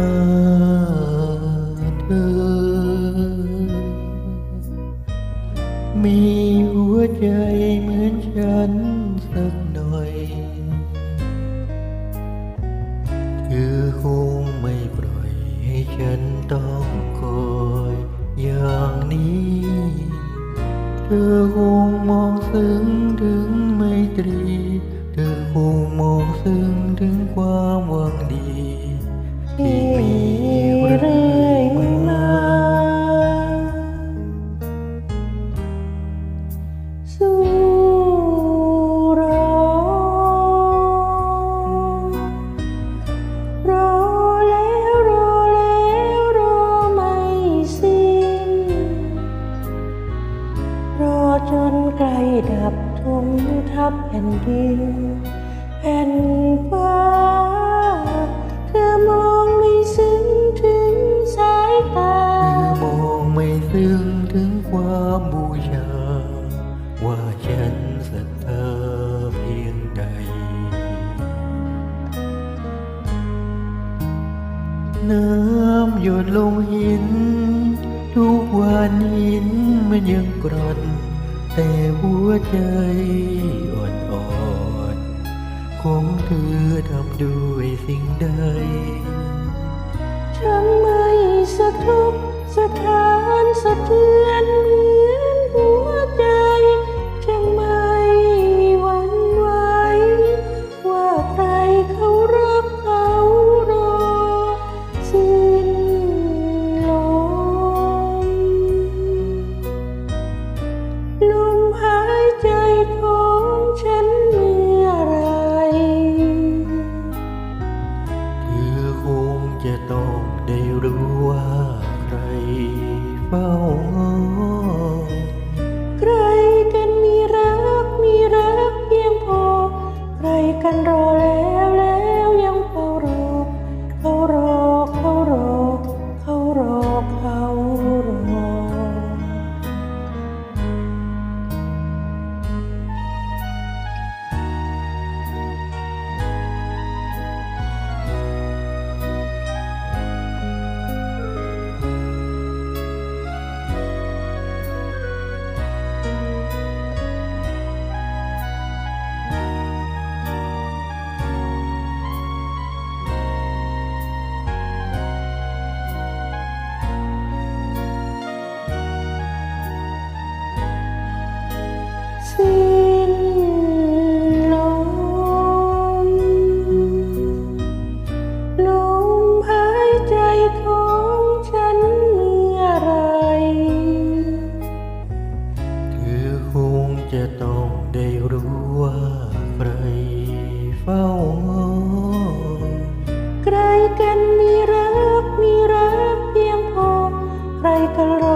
าเธอ มีหัวใจเหมือนฉันสักหน่อย เธอคงไม่ปล่อยให้ฉันต้องคอยอย่างนี้ เธอคงมองซึ้ง จนใกล้ดับทุมทับแผ่นดินแผ่นฟ้า น้ำหยดลงหิน ทุกวันหินมันยังกร่อน แต่หัวใจอ่อนๆของเธอทำด้วยสิ่ง ลมหายใจของฉันมีอะไร เธอคงจะต้องได้รู้ว่าใครเฝ้าใครกันมีรักมีรักเพียงพอ ใครกันรอ ฝ้างใครกันมีรักมีรักเพียงพอ ใครกัน